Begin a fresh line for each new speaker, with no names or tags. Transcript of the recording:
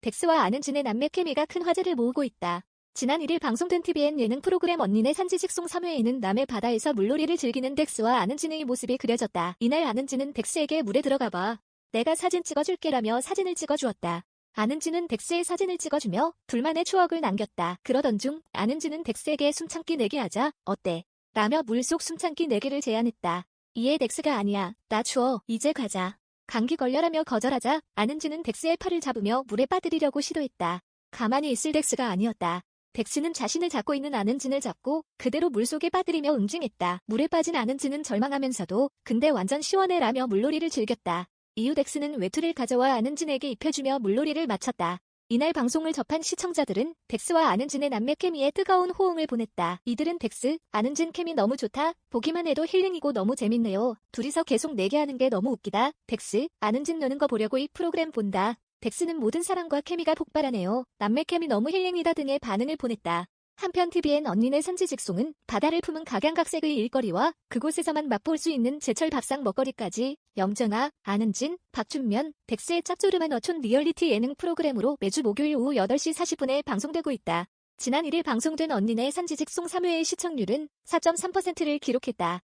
덱스와 아는진의 남매 케미가 큰 화제를 모으고 있다. 지난 1일 방송된 TVN 예능 프로그램 언니네 산지직송 3회에는 남해 바다에서 물놀이를 즐기는 덱스와 아는진의 모습이 그려졌다. 이날 아는진은 덱스에게 물에 들어가봐. 내가 사진 찍어줄게라며 사진을 찍어주었다. 아는지는 덱스의 사진을 찍어주며 둘만의 추억을 남겼다. 그러던 중 아는지는 덱스에게 숨참기 내기 하자 어때? 라며 물속 숨참기 내기를 제안했다. 이에 덱스가 아니야. 나 추워. 이제 가자. 감기 걸려라며 거절하자 아는지는 덱스의 팔을 잡으며 물에 빠뜨리려고 시도했다. 가만히 있을 덱스가 아니었다. 덱스는 자신을 잡고 있는 아는진을 잡고 그대로 물속에 빠뜨리며 응징했다. 물에 빠진 아는진은 절망하면서도 근데 완전 시원해라며 물놀이를 즐겼다. 이후 덱스는 외투를 가져와 아는진에게 입혀주며 물놀이를 마쳤다. 이날 방송을 접한 시청자들은 덱스와 아는진의 남매 케미에 뜨거운 호응을 보냈다. 이들은 덱스, 아는진 케미 너무 좋다. 보기만 해도 힐링이고 너무 재밌네요. 둘이서 계속 내게 하는 게 너무 웃기다. 덱스, 아는진 노는 거 보려고 이 프로그램 본다. 덱스는 모든 사람과 케미가 폭발하네요. 남매 케미 너무 힐링이다 등의 반응을 보냈다. 한편 TVN 언니네 산지직송은 바다를 품은 각양각색의 일거리와 그곳에서만 맛볼 수 있는 제철 밥상 먹거리까지 영정아, 아는진, 박준면, 덱스의 짭조름한 어촌 리얼리티 예능 프로그램으로 매주 목요일 오후 8시 40분에 방송되고 있다. 지난 1일 방송된 언니네 산지직송 3회의 시청률은 4.3%를 기록했다.